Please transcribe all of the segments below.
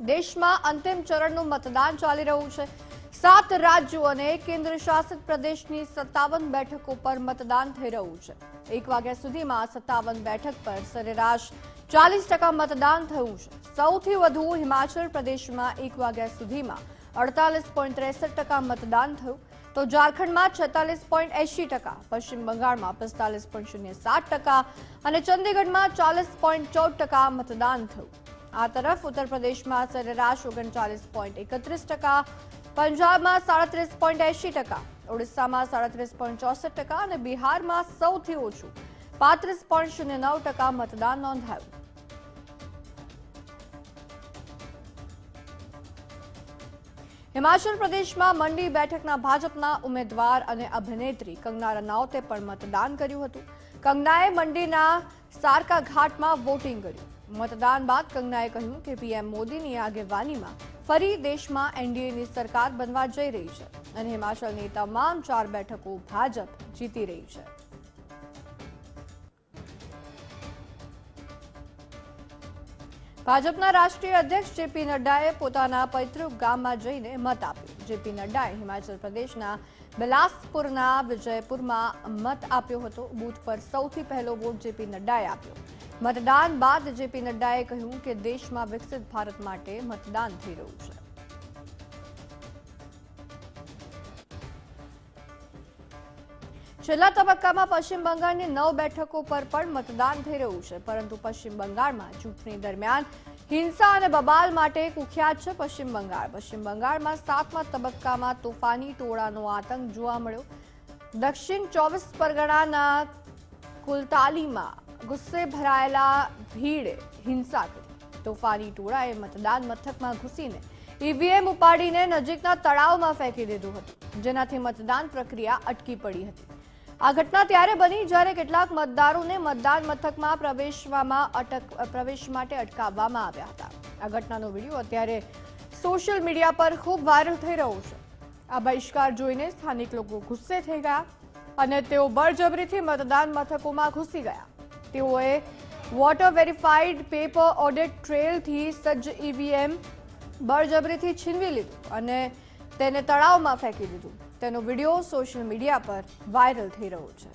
દેશમાં અંતિમ ચરણનું મતદાન ચાલી રહ્યું છે. સાત રાજ્યો અને કેન્દ્ર શાસિત પ્રદેશની સત્તાવન બેઠકો પર મતદાન થઈ રહ્યું છે. એક વાગ્યા સુધીમાં સત્તાવન બેઠક પર સરેરાશ ચાલીસ ટકા મતદાન થયું છે. સૌથી વધુ હિમાચલ પ્રદેશમાં એક વાગ્યા સુધીમાં અડતાલીસ પોઈન્ટ ત્રેસઠ ટકા મતદાન થયું. તો ઝારખંડમાં છેતાલીસ પોઈન્ટ એંશી ટકા, પશ્ચિમ બંગાળમાં પિસ્તાલીસ પોઈન્ટ શૂન્ય સાત ટકા અને ચંદીગઢમાં ચાલીસ પોઈન્ટ ચૌદ ટકા મતદાન થયું. આ તરફ ઉત્તર પ્રદેશમાં સરેરાશ ઓગણચાલીસ પોઈન્ટ એકત્રીસ ટકા, પંજાબમાં સાડત્રીસ પોઈન્ટ એંશી ટકા, ઓડિશામાં સાડત્રીસ પોઈન્ટ ચોસઠ ટકા અને બિહારમાં સૌથી ઓછું, પાંત્રીસ પોઈન્ટ શૂન્ય નવ ટકા મતદાન નોંધાયું. હિમાચલ પ્રદેશમાં મંડી બેઠકના ભાજપના ઉમેદવાર અને અભિનેત્રી કંગના રનાવતે પણ મતદાન કર્યું હતું. કંગનાએ મંડીના સારકા ઘાટમાં વોટિંગ કર્યું. મતદાન બાદ કંગનાએ કહ્યું કે પીએમ મોદીની આગેવાનીમાં ફરી દેશમાં એનડીએની સરકાર બનવા જઈ રહી છે અને હિમાચલની તમામ ચાર બેઠકો ભાજપ જીતી રહી છે. ભાજપના રાષ્ટ્રીય અધ્યક્ષ જેપી નડ્ડાએ પોતાના પૈતૃક ગામમાં જઈને મત આપ્યો. જેપી નડ્ડાએ હિમાચલ પ્રદેશના બિલાસપુરના વિજયપુરમાં મત આપ્યો હતો. બૂથ પર સૌથી પહેલો વોટ જેપી નડ્ડાએ આપ્યો. મતદાન બાદ જેપી નડ્ડાએ કહ્યું કે દેશમાં વિકસિત ભારત માટે મતદાન થઈ રહ્યું છે. છેલ્લા તબક્કામાં પશ્ચિમ બંગાળની નવ બેઠકો પર પણ મતદાન થઈ રહ્યું છે, પરંતુ પશ્ચિમ બંગાળમાં ચૂંટણી દરમિયાન હિંસા અને બબાલ માટે કુખ્યાત છે પશ્ચિમ બંગાળ. પશ્ચિમ બંગાળમાં સાતમા તબક્કામાં તોફાની ટોળાનો આતંક જોવા મળ્યો. દક્ષિણ ચોવીસ પરગણાના કુલતાલીમાં ગુસ્સે ભરાયેલા ભીડે હિંસા કરી. તોફાની ટોળાએ મતદાન મથકમાં ઘૂસીને ઈવીએમ ઉપાડીને નજીકના તળાવમાં ફેંકી દીધું હતું, જેનાથી મતદાન પ્રક્રિયા અટકી પડી હતી. આ ઘટના ત્યારે બની જ્યારે કેટલાક મતદારોને મતદાન મથકમાં પ્રવેશવામાં અટક, પ્રવેશ માટે અટકાવવામાં આવ્યા હતા. આ ઘટનાનો વીડિયો અત્યારે સોશિયલ મીડિયા પર ખૂબ વાયરલ થઈ રહ્યો છે. આ બહિષ્કાર જોઈને સ્થાનિક લોકો ગુસ્સે થઈ ગયા અને તેઓ બળજબરીથી મતદાન મથકોમાં ઘૂસી ગયા. તેઓએ વોટર વેરીફાઈડ પેપર ઓડિટ ટ્રેલથી સજ્જ ઈવીએમ બળજબરીથી છીનવી લીધું અને તેને તળાવમાં ફેંકી દીધું. તેનો વીડિયો સોશિયલ મીડિયા પર વાયરલ થઈ રહ્યો છે.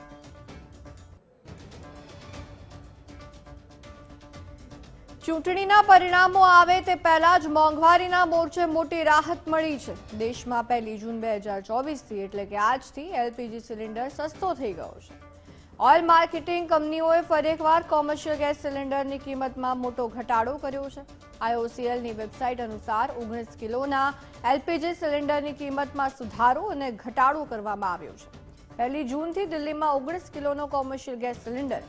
ચૂંટણીના પરિણામો આવે તે પહેલા જ મોંઘવારીના મોરચે મોટી રાહત મળી છે. દેશમાં પહેલી જૂન બે હજાર ચોવીસથી એટલે કે આજથી એલપીજી સિલિન્ડર સસ્તો થઈ ગયો છે. ઓઇલ માર્કેટિંગ કંપનીઓએ ફરી એકવાર કોમર્શિયલ ગેસ સિલિન્ડરની કિંમતમાં મોટો ઘટાડો કર્યો છે. આઈઓસીએલની વેબસાઇટ અનુસાર ઓગણીસ કિલોના એલપીજી સિલિન્ડરની કિંમતમાં સુધારો અને ઘટાડો કરવામાં આવ્યો છે. પહેલી જૂનથી દિલ્હીમાં ઓગણીસ કિલોનો કોમર્શિયલ ગેસ સિલિન્ડર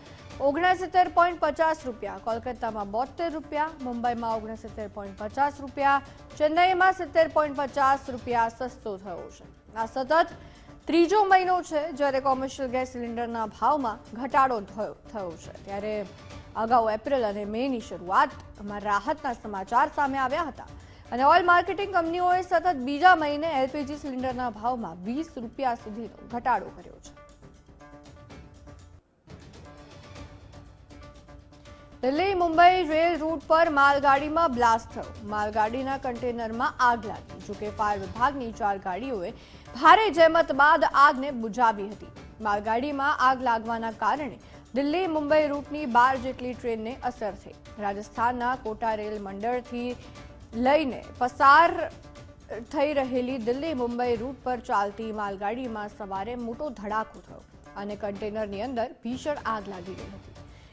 ઓગણસિત્તેર પોઈન્ટ પચાસ રૂપિયા, કોલકાતામાં બોતેર રૂપિયા, મુંબઈમાં ઓગણસિત્તેર પોઈન્ટ પચાસ રૂપિયા, ચેન્નઈમાં સિત્તેર પોઈન્ટ પચાસ રૂપિયા સસ્તો થયો છે. આ સતત ત્રીજો મહિનો છે જ્યારે કોમર્શિયલ ગેસ સિલિન્ડરના ભાવમાં ઘટાડો થયો છે. ત્યારે અગાઉ એપ્રિલ અને મેની શરૂઆતમાં રાહતના સમાચાર સામે આવ્યા હતા. અને ઓઇલ માર્કેટિંગ કંપનીઓએ સતત બીજા મહિને એલપીજી સિલિન્ડરના ભાવમાં વીસ રૂપિયા સુધીનો ઘટાડો કર્યો છે. દિલ્હી, મુંબઈ રેલ રૂટ પર માલગાડીમાં બ્લાસ્ટ થયો. માલગાડીના કન્ટેનરમાં આગ લાગી. જોકે ફાયર વિભાગની ચાર ગાડીઓએ ભારે જહેમત બાદ આગને બુઝાવી હતી. માલગાડીમાં આગ લાગવાના કારણે દિલ્હી, મુંબઈ રૂટની બાર જેટલી ટ્રેનને અસર થઈ. રાજસ્થાનના કોટા રેલ મંડળથી લઈને પસાર થઈ રહેલી દિલ્હી, મુંબઈ રૂટ પર ચાલતી માલગાડીમાં સવારે મોટો ધડાકો થયો અને કન્ટેનરની અંદર ભીષણ આગ લાગી ગઈ હતી.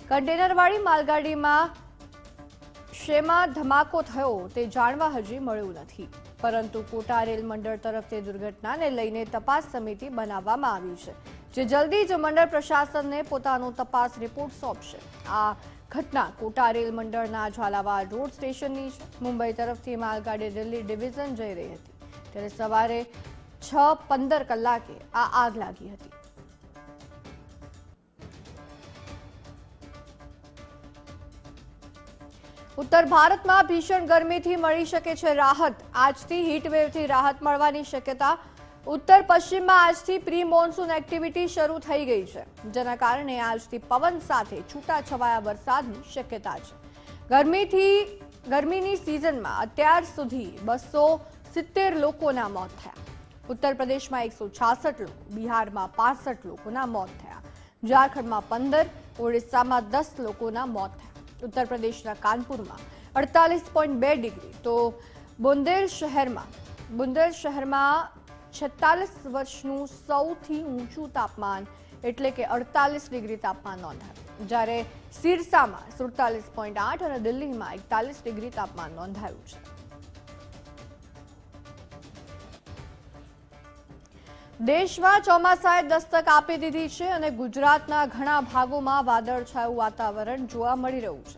કન્ટેનરવાળી માલગાડીમાં શેમાં ધમાકો થયો તે જાણવા હજી મળ્યું નથી. પરંતુ કોટા રેલ મંડળ તરફથી દુર્ઘટનાને લઈને તપાસ સમિતિ બનાવવામાં આવી છે, જે જલ્દી જ મંડળ પ્રશાસનને પોતાનો તપાસ રિપોર્ટ સોંપશે. આ ઘટના કોટા રેલ મંડળના ઝાલાવાડ રોડ સ્ટેશનની છે. મુંબઈ તરફથી માલગાડી દિલ્હી ડિવિઝન જઈ રહી હતી. ત્યારે સવારે છ પંદર કલાકે આ આગ લાગી હતી. ઉત્તર ભારતમાં ભીષણ ગરમીથી મળી શકે છે રાહત. આજથી હીટવેવથી રાહત મળવાની શક્યતા. ઉત્તર પશ્ચિમમાં આજથી પ્રી મોન્સૂન એક્ટિવિટી શરૂ થઈ ગઈ છે. જેના કારણે આજથી પવન સાથે છૂટાછવાયા વરસાદની શક્યતા છે. ગરમીથી, ગરમીની સિઝનમાં અત્યાર સુધી બસો સિત્તેર લોકોના મોત થયા. ઉત્તર પ્રદેશમાં એકસો છાસઠ લોકો, બિહારમાં પાસઠ લોકોના મોત થયા. ઝારખંડમાં પંદર, ઓડિશામાં દસ લોકોના મોત થયા. ઉત્તર પ્રદેશના કાનપુરમાં. અડતાલીસ પોઈન્ટ બે ડિગ્રી. તો બુંદેલ શહેરમાં બુંદેલ શહેરમાં છેતાલીસ વર્ષનું સૌથી ઊંચું તાપમાન એટલે કે અડતાલીસ ડિગ્રી તાપમાન નોંધાયું. જ્યારે સિરસામાં સુડતાલીસ પોઈન્ટ આઠ અને દિલ્હીમાં એકતાલીસ ડિગ્રી તાપમાન નોંધાયું છે. દેશમાં ચોમાસાએ દસ્તક આપી દીધી છે અને ગુજરાતના ઘણા ભાગોમાં વાદળછાયું વાતાવરણ જોવા મળી રહ્યું છે.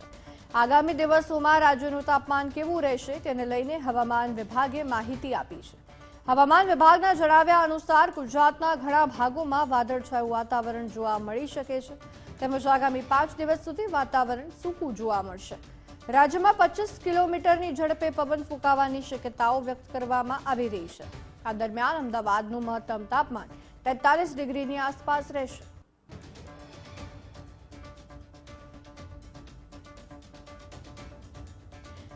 આગામી દિવસોમાં રાજ્યનું તાપમાન કેવું રહેશે તેને લઈને હવામાન વિભાગે માહિતી આપી છે. હવામાન વિભાગના જણાવ્યા અનુસાર ગુજરાતના ઘણા ભાગોમાં વાદળછાયું વાતાવરણ જોવા મળી શકે છે. તેમજ આગામી પાંચ દિવસ સુધી વાતાવરણ સૂકું જોવા મળશે. રાજ્યમાં પચીસ કિલોમીટરની ઝડપે પવન ફૂંકાવાની શક્યતાઓ વ્યક્ત કરવામાં આવી રહી છે. આ દરમિયાન અમદાવાદનું મહત્તમ તાપમાન તેતાલીસ ડિગ્રીની આસપાસ રહેશે.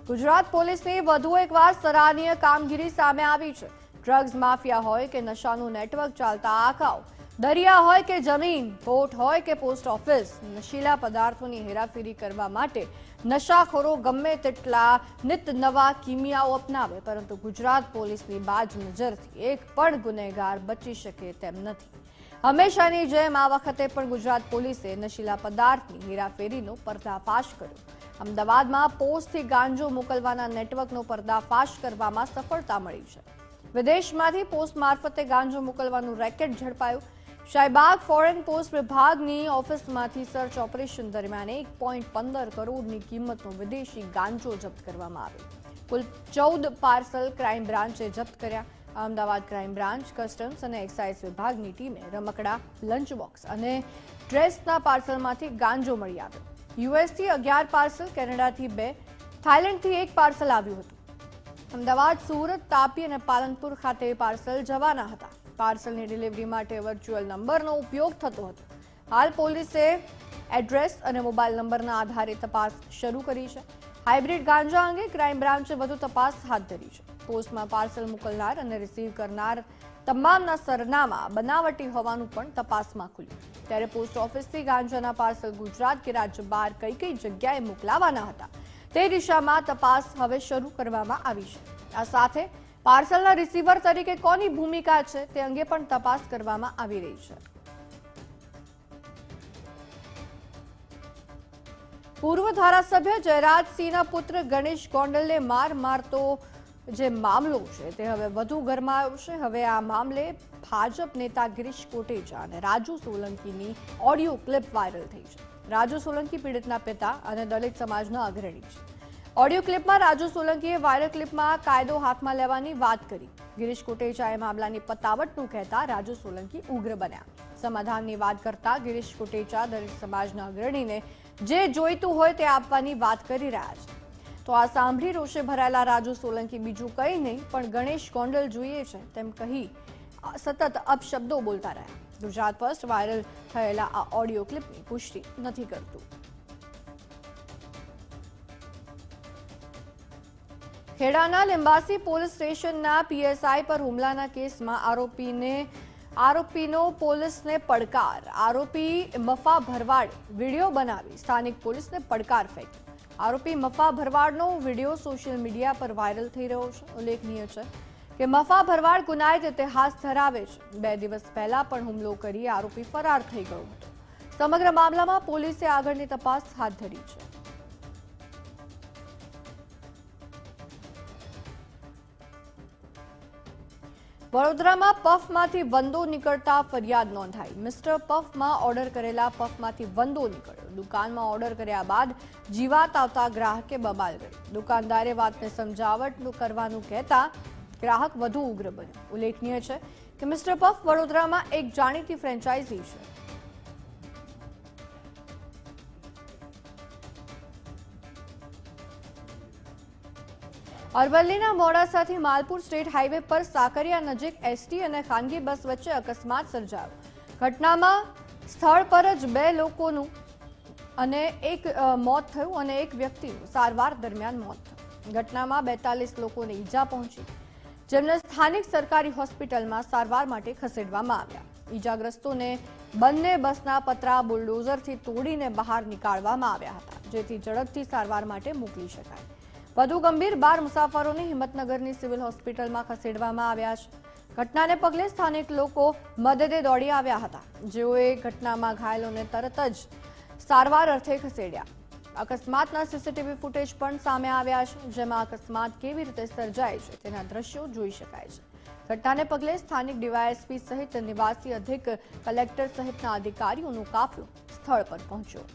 ગુજરાત પોલીસની વધુ એકવાર સરાહનીય કામગીરી સામે આવી છે. ડ્રગ્સ માફિયા હોય કે નશાનું નેટવર્ક ચાલતા આખાઓ દરિયા હોય કે જમીન પોર્ટ હોય કે પોસ્ટ ઓફિસ, નશીલા પદાર્થોની હેરાફેરી કરવા માટે નશાખોરો ગમે તેટલા નિત નવા કિમિયાઓ અપનાવે, પરંતુ ગુજરાત પોલીસની બાજ નજરથી એક પણ ગુનેગાર બચી શકે તેમ નથી. હંમેશાની જેમ આ વખતે પણ ગુજરાત પોલીસે નશીલા પદાર્થની હેરાફેરીનો પર્દાફાશ કર્યો. અમદાવાદમાં પોસ્ટથી ગાંજો મોકલવાના નેટવર્કનો પર્દાફાશ કરવામાં સફળતા મળી છે. વિદેશમાંથી પોસ્ટ મારફતે ગાંજો મોકલવાનું રેકેટ ઝડપાયું. શાહીબાગ ફોરેન પોસ્ટ વિભાગની ઓફિસમાંથી સર્ચ ઓપરેશન દરમિયાન એક પોઈન્ટ પંદર કરોડની કિંમતનો વિદેશી ગાંજો જપ્ત કરવામાં આવ્યો. કુલ ચૌદ પાર્સલ ક્રાઇમ બ્રાન્ચે જપ્ત કર્યા. અમદાવાદ ક્રાઇમ બ્રાન્ચ કસ્ટમ્સ અને એક્સાઇઝ વિભાગની ટીમે રમકડા, લંચ બોક્સ અને ડ્રેસના પાર્સલમાંથી ગાંજો મળી આવ્યો. યુએસથી અગિયાર પાર્સલ, કેનેડાથી બે, થાઇલેન્ડથી એક પાર્સલ આવ્યું હતું. અમદાવાદ, સુરત, તાપી અને પાલનપુર ખાતે પાર્સલ જવાના હતા. પાર્સલની ડિલિવરી માટે વર્ચ્યુઅલ નંબરનો ઉપયોગ થતો હતો. હાલ પોલીસે એડ્રેસ અને મોબાઈલ નંબરના આધારે તપાસ શરૂ કરી છે. હાઇબ્રિડ ગાંજા અંગે ક્રાઇમ બ્રાન્ચે વધુ તપાસ હાથ ધરી છે. પોસ્ટમાં પાર્સલ મોકલનાર અને રિસીવ કરનાર તમામના સરનામા બનાવટી હોવાનું પણ તપાસમાં ખુલ્યું. ત્યારે પોસ્ટ ઓફિસથી ગાંજાના પાર્સલ ગુજરાત કે રાજ્ય બહાર કઈ કઈ જગ્યાએ મોકલાવાના હતા, તે દિશામાં તપાસ હવે શરૂ કરવામાં આવી છે. આ સાથે પાર્સલના રિસીવર તરીકે કોની ભૂમિકા છે તે અંગે પણ તપાસ કરવામાં આવી રહી છે. પૂર્વ ધારાસભ્ય જયરાજસિંહના પુત્ર ગણેશ ગોંડલને માર મારતો જે મામલો છે તે હવે વધુ ગરમાયો છે હવે આ મામલે ભાજપ નેતા ગિરીશ કોટેચા અને રાજુ સોલંકીની ઓડિયો ક્લિપ વાયરલ થઈ છે. રાજુ સોલંકી પીડિતના પિતા અને દલિત સમાજના અગ્રણી છે. ઓડિયો ક્લિપમાં રાજુ સોલંકીએ વાયરલ ક્લિપમાં કાયદો હાથમાં લેવાની વાત કરી. ગિરીશ કોટેચાએ મામલાની પતાવટનું કહેતા રાજુ સોલંકી ઉગ્ર બન્યા. સમાધાનની વાત કરતા ગિરીશ કોટેચા દલિત સમાજના અગ્રણીને જે જોઈતું હોય તે આપવાની વાત કરી રહ્યા છે. તો આ સાંભળી રોષે ભરાયેલા રાજુ સોલંકી બીજું કંઈ નહીં, પણ ગણેશ ગોંડલ જોઈએ છે તેમ કહી સતત અપશબ્દો બોલતા રહ્યા. ગુજરાત ફર્સ્ટ વાયરલ થયેલા આ ઓડિયો ક્લિપની પુષ્ટિ નથી કરતું. ખેડાના લિંબાસી પોલીસ સ્ટેશનના પીએસઆઈ પર હુમલાના કેસમાં આરોપીને આરોપીનો પોલીસને પડકાર. આરોપી મફા ભરવાડ વીડિયો બનાવી સ્થાનિક પોલીસને પડકાર ફેંકી આરોપી મફા ભરવાડનો વીડિયો સોશિયલ મીડિયા પર વાયરલ થઈ રહ્યો છે. ઉલ્લેખનીય છે કે મફા ભરવાડ ગુનાહિત ઇતિહાસ ધરાવે છે. બે દિવસ પહેલા પણ હુમલો કરી આરોપી ફરાર થઈ ગયો હતો. સમગ્ર મામલામાં પોલીસે આગળની તપાસ હાથ ધરી છે. વડોદરામાં પફમાંથી વંદો નીકળતા ફરિયાદ નોંધાઈ. મિસ્ટર પફમાં ઓર્ડર કરેલા પફમાંથી વંદો નીકળ્યો. દુકાનમાં ઓર્ડર કર્યા બાદ જીવાત આવતા ગ્રાહકે બબાલ કરી. દુકાનદારે વાતને સમજાવટ કરવાનું કહેતા ગ્રાહક વધુ ઉગ્ર બન્યો. ઉલ્લેખનીય છે કે મિસ્ટર પફ વડોદરામાં એક જાણીતી ફ્રેન્ચાઇઝી છે. અરવલ્લીના મોડાસાથી માલપુર સ્ટેટ હાઈવે પર સાકરિયા નજીક એસટી અને ખાનગી બસ વચ્ચે અકસ્માત સર્જાયો. ઘટનામાં સ્થળ પર જ બે લોકોનું અને એક મોત થયું અને એક વ્યક્તિનું સારવાર દરમિયાન મોત થયું. ઘટનામાં બેતાલીસ લોકોને ઈજા પહોંચી. જેમને સ્થાનિક સરકારી હોસ્પિટલમાં સારવાર માટે ખસેડવામાં આવ્યા. ઈજાગ્રસ્તોને બંને બસના પતરા બુલડોઝરથી તોડીને બહાર નીકાળવામાં આવ્યા હતા, જેથી ઝડપથી સારવાર માટે મોકલી શકાય. વધુ ગંભીર બાર મુસાફરોને હિંમતનગરની સિવિલ હોસ્પિટલમાં ખસેડવામાં આવ્યા છે. ઘટનાને પગલે સ્થાનિક લોકો મદદે દોડી આવ્યા હતા. જેઓએ ઘટનામાં ઘાયલોને તરત જ સારવાર અર્થે ખસેડ્યા. અકસ્માતના સીસીટીવી ફૂટેજ પણ સામે આવ્યા છે, જેમાં અકસ્માત કેવી રીતે સર્જાય છે તેના દ્રશ્યો જોઈ શકાય છે. ઘટનાને પગલે સ્થાનિક ડીવાયએસપી સહિત નિવાસી અધિક કલેક્ટર સહિતના અધિકારીઓનો કાફલો સ્થળ પર પહોંચ્યો.